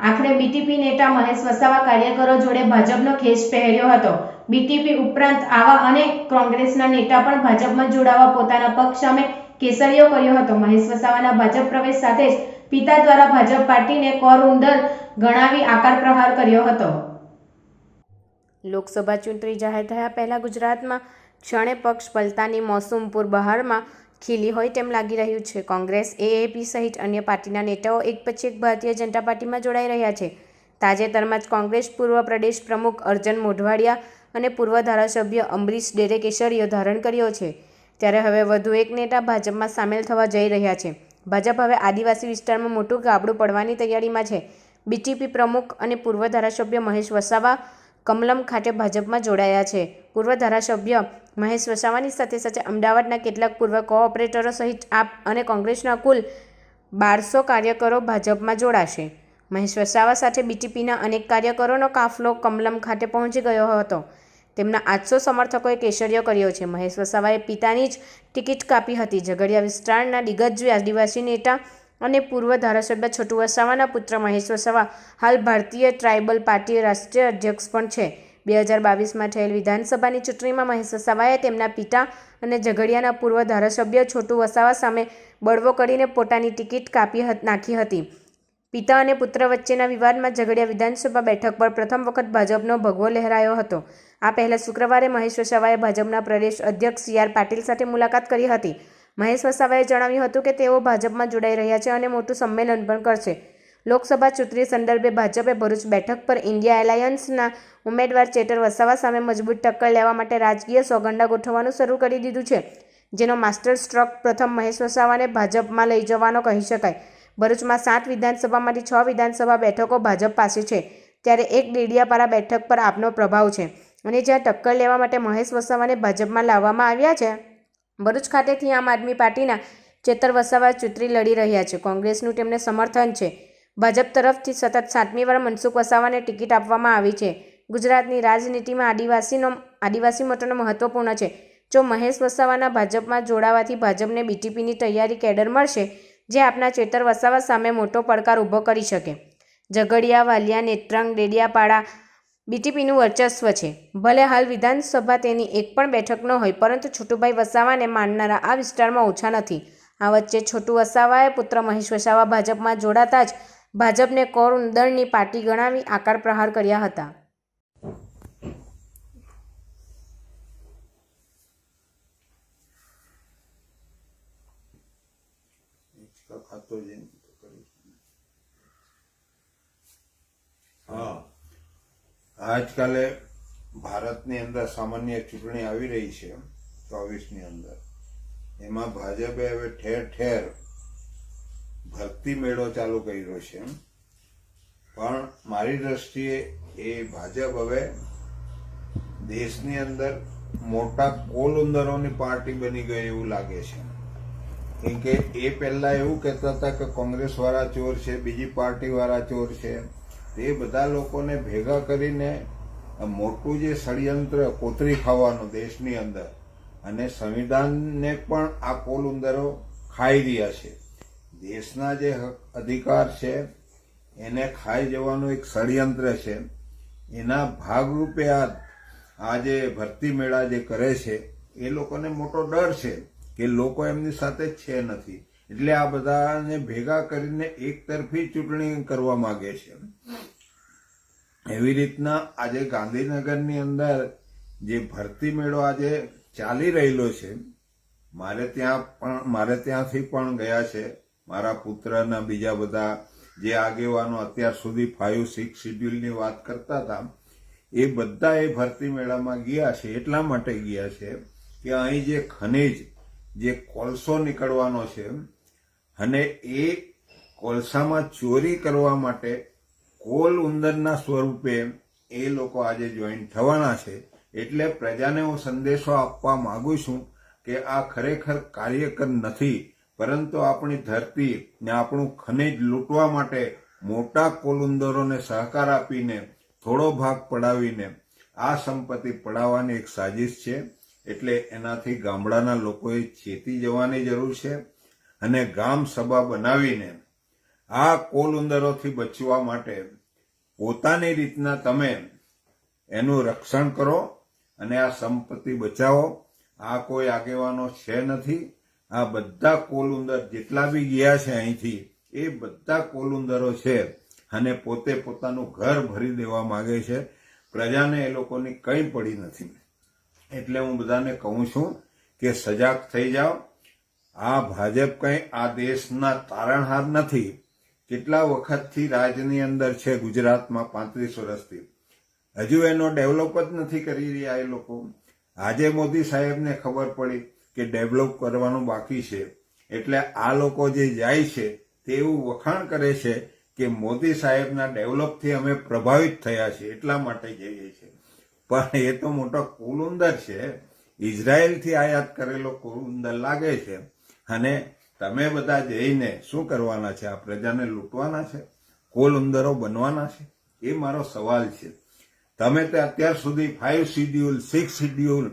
આખરે બીટીપી નેતા મહેશ વસાવા કાર્યકરો જોડે ભાજપનો ખેસ પહેર્યો હતો. બીટીપી ઉપરાંત આવા અનેક કોંગ્રેસના નેતા પણ ભાજપમાં જોડાવા પોતાના પક્ષ સામે કેસરીયો કર્યો હતો. મહેશ વસાવાના ભાજપ પ્રવેશ સાથે જ પિતા દ્વારા ભાજપ પાર્ટીને કોર ઉંદર ગણાવી આકાર પ્રહાર કર્યો હતો. લોકસભા ચૂંટણી જાહેર થયા પહેલા ગુજરાતમાં ક્ષણે પક્ષ પલટાની મોસમ પૂરબહારમાં ખીલી હોય તેમ લાગી રહ્યું છે. કોંગ્રેસ, એએપી સહિત અન્ય પાર્ટીના નેતાઓ એક પછી એક ભારતીય જનતા પાર્ટીમાં જોડાઈ રહ્યા છે. તાજેતરમાં જ કોંગ્રેસ, પૂર્વ પ્રદેશ પ્રમુખ અર્જન મોઢવાડિયા અને પૂર્વ ધારાસભ્ય અમરીશ ડેરે કેસરીઓ ધારણ કર્યો છે. ત્યારે હવે વધુ એક નેતા ભાજપમાં સામેલ થવા જઈ રહ્યા છે. ભાજપ હવે આદિવાસી વિસ્તારમાં મોટું ગાબડું પડવાની તૈયારીમાં છે. બીટીપી પ્રમુખ અને પૂર્વ ધારાસભ્ય મહેશ વસાવા કમલમ ખાતે ભાજપમાં જોડાયા છે. પૂર્વ ધારાસભ્ય મહેશ વસાવાની સાથે સાથે અમદાવાદના કેટલાક પૂર્વ કોઓપરેટરો સહિત આપ અને કોંગ્રેસના કુલ બારસો કાર્યકરો ભાજપમાં જોડાશે. મહેશ વસાવા સાથે બીટીપીના અનેક કાર્યકરોનો કાફલો કમલમ ખાતે પહોંચી ગયો હતો. તેમના આઠસો સમર્થકોએ કેસરીયો કર્યો છે. મહેશ વસાવાએ પિતાની જ ટિકિટ કાપી હતી. ઝઘડિયા વિસ્તારના દિગ્ગજ આદિવાસી નેતા અને પૂર્વ ધારાસભ્ય છોટુ વસાવાના પુત્ર મહેશ વસાવા હાલ ભારતીય ટ્રાઇબલ પાર્ટી રાષ્ટ્રીય અધ્યક્ષ પણ છે. બે હજાર બાવીસમાં થયેલ વિધાનસભાની ચૂંટણીમાં મહેશ વસાવાએ તેમના પિતા અને ઝઘડિયાના પૂર્વ ધારાસભ્ય છોટુ વસાવા સામે બળવો કરીને પોતાની ટિકિટ કાપી નાખી હતી. પિતા અને પુત્ર વચ્ચેના વિવાદમાં ઝઘડિયા વિધાનસભા બેઠક પર પ્રથમ વખત ભાજપનો ભગવો લહેરાયો હતો. આ પહેલા શુક્રવારે મહેશ વસાવાએ ભાજપના પ્રદેશ અધ્યક્ષ સી આર પાટીલ સાથે મુલાકાત કરી હતી. મહેશ વસાવાએ જણાવ્યું હતું કે તેઓ ભાજપમાં જોડાઈ રહ્યા છે અને મોટું સંમેલન પણ કરશે. લોકસભા ચૂંટણી સંદર્ભે ભાજપે ભરૂચ બેઠક પર ઇન્ડિયા એલાયન્સના ઉમેદવાર ચેતર વસાવા સામે મજબૂત ટક્કર લેવા માટે રાજકીય સોગંડા ગોઠવવાનું શરૂ કરી દીધું છે, જેનો માસ્ટર સ્ટ્રોક પ્રથમ મહેશ વસાવાને ભાજપમાં લઈ જવાનો કહી શકાય. ભરૂચમાં સાત વિધાનસભામાંથી છ વિધાનસભા બેઠકો ભાજપ પાસે છે, ત્યારે એક ડેડિયાપારા બેઠક પર આપનો પ્રભાવ છે. અને જ્યાં ટક્કર લેવા માટે મહેશ વસાવાને ભાજપમાં લાવવામાં આવ્યા છે ભરૂચ ખાતેથી આમ આદમી પાર્ટીના ચેતર વસાવા ચૂંટણી લડી રહ્યા છે. કોંગ્રેસનું તેમને સમર્થન છે. ભાજપ તરફથી સતત સાતમી વાર મનસુખ વસાવાને ટિકિટ આપવામાં આવી છે. ગુજરાતની રાજનીતિમાં આદિવાસીનો, આદિવાસી મતોનો મહત્વપૂર્ણ છે. જો મહેશ વસાવાના ભાજપમાં જોડાવાથી ભાજપને બીટીપીની તૈયારી કેડર મળશે, જે આપના ચેતર વસાવા સામે મોટો પડકાર ઊભો કરી શકે. ઝઘડિયા, વાલિયા, નેત્રંગ, ડેડિયાપાડા બીટીપીનું વર્ચસ્વ છે. ભલે હાલ વિધાનસભા તેની એક પણ બેઠક ન હોય, પરંતુ છોટુભાઈ વસાવાને માનનારા આ વિસ્તારમાં ઓછા નથી. આ વચ્ચે છોટુ વસાવાએ પુત્ર મહેશ વસાવા ભાજપમાં જોડાતા જ ભાજપને કોર ઉંદરની પાર્ટી ગણાવી આકાર પ્રહાર કર્યા હતા. હા. આજકાલે ભારતની અંદર સામાન્ય ચૂંટણી આવી રહી છે, ચોવીસની અંદર. એમાં ભાજપે હવે ઠેર ઠેર ભરતી મેળો ચાલુ કર્યો છે. પણ મારી દ્રષ્ટિએ એ ભાજપ હવે દેશની અંદર મોટા કોલ ઉંદરોની પાર્ટી બની ગઈ એવું લાગે છે. કેમ કે એ પહેલા એવું કહેતા હતા કે કોંગ્રેસ વાળા ચોર છે, બીજી પાર્ટી વાળા ચોર છે. તે બધા લોકોને ભેગા કરીને મોટું જે ષડયંત્ર કોતરી ખાવાનું દેશની અંદર અને સંવિધાનને પણ આ કોલુંદરો ખાઈ રહ્યા છે. દેશના જે અધિકાર છે, એને ખાઈ જવાનું એક ષડયંત્ર છે. એના ભાગરૂપે આ આ જે ભરતી મેળા જે કરે છે, એ લોકોને મોટો ડર છે કે લોકો એમની સાથે છે નથી. એટલે આ બધાને ભેગા કરીને એક તરફી ચૂંટણી કરવા માગે છે. એવી રીતના આજે ગાંધીનગરની અંદર જે ભરતી મેળો આજે ચાલી રહેલો છે, મારે ત્યાં પણ, મારે ત્યાંથી પણ ગયા છે. મારા પુત્રના બીજા બધા જે આગેવાનો અત્યાર સુધી ફાઇવ સિક્સ શિડ્યુલની વાત કરતા હતા, એ બધા એ ભરતી મેળામાં ગયા છે, એટલા માટે ગયા છે કે અહીં જે ખનિજ, જે કોલસો નીકળવાનો છે અને એ કોલસામાં ચોરી કરવા માટે કોલ ઉંદરના સ્વરૂપે એ લોકો આજે જોઈન થવાના છે. એટલે પ્રજાને હું સંદેશો આપવા માંગુ છું કે આ ખરેખર કાર્યકર નથી, પરંતુ આપણી ધરતી ને આપણું ખનિજ લૂંટવા માટે મોટા કોલુંદરોને સહકાર આપીને થોડો ભાગ પડાવીને આ સંપત્તિ પડાવવાની એક સાજિશ છે. એટલે એનાથી ગામડાના લોકોએ ચેતી જવાની જરૂર છે. અને ગામ સભા બનાવીને આ કોલ ઉંદરોથી બચવા માટે પોતાની રીતના તમે એનું રક્ષણ કરો અને આ સંપત્તિ બચાવો. આ કોઈ આગેવાનો છે નથી. આ બધા કોલ ઉંદર જેટલા બી ગયા છે અહીંથી, એ બધા કોલ ઉંદરો છે અને પોતે પોતાનું ઘર ભરી દેવા માગે છે. પ્રજાને એ લોકોની કંઈ પડી નથી. એટલે હું બધાને કહું છું કે સજાગ થઈ જાઓ. આ ભાજપ કંઈ આ દેશના તારણહાર નથી. કેટલા વખતથી રાજની અંદર છે ગુજરાતમાં પાંત્રીસ વર્ષથી. હજુ એનો ડેવલપ જ નથી કરી રહ્યા એ લોકો. આજે મોદી સાહેબને ખબર પડી કે ડેવલપ કરવાનું બાકી છે. એટલે આ લોકો જે જાય છે તે એવું વખાણ કરે છે કે મોદી સાહેબના ડેવલપથી અમે પ્રભાવિત થયા છીએ એટલા માટે જઈએ છીએ. પણ એ તો મોટો કુલુંદર છે. ઇઝરાયલથી આયાત કરેલો કુલુંદર લાગે છે. અને તમે બધા જઈને શું કરવાના છે? આ પ્રજાને લૂંટવાના છે? કોલ ઉંદરો બનવાના છે? એ મારો સવાલ છે. તમે તે અત્યાર સુધી ફાઇવ શિડ્યુલ સિક્સ શિડ્યુલ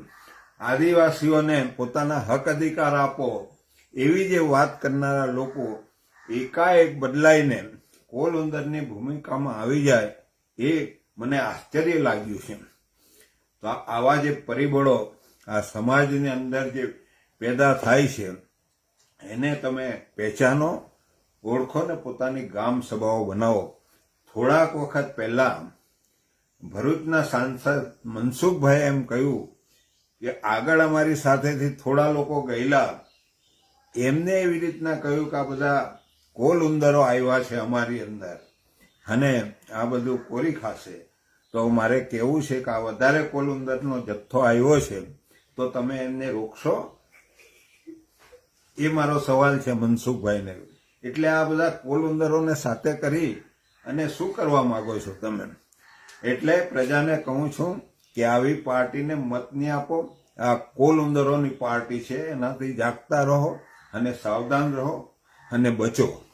આદિવાસીઓને પોતાના હક અધિકાર આપો એવી જે વાત કરનારા લોકો એકાએક બદલાઈને કોલ ઉંદરની ભૂમિકામાં આવી જાય એ મને આશ્ચર્ય લાગ્યું છે. તો આવા જે પરિબળો આ સમાજની અંદર જે પેદા થાય છે એને તમે પહેચાનો, ઓળખો ને પોતાની ગામ સભાઓ બનાવો. થોડાક વખત પહેલા ભરૂચના સાંસદ મનસુખભાઈ એમ કહ્યું કે આગળ અમારી સાથેથી થોડા લોકો ગયેલા. એમને એવી રીતના કહ્યું કે આ બધા કોલ ઉંદરો આવ્યા છે અમારી અંદર અને આ બધું કોરી ખાશે. તો મારે કહેવું છે કે આ વધારે કોલ ઉંદરનો જથ્થો આવ્યો છે, તો તમે એમને રોકશો? એ મારો સવાલ છે મનસુખભાઈને. એટલે આ બધા કોલ ઉંદરોને સાથે કરી અને શું કરવા માગો છો તમે? એટલે પ્રજાને કહું છું કે આવી પાર્ટીને મત નહીં આપો. આ કોલ પાર્ટી છે, એનાથી જાગતા રહો અને સાવધાન રહો અને બચો.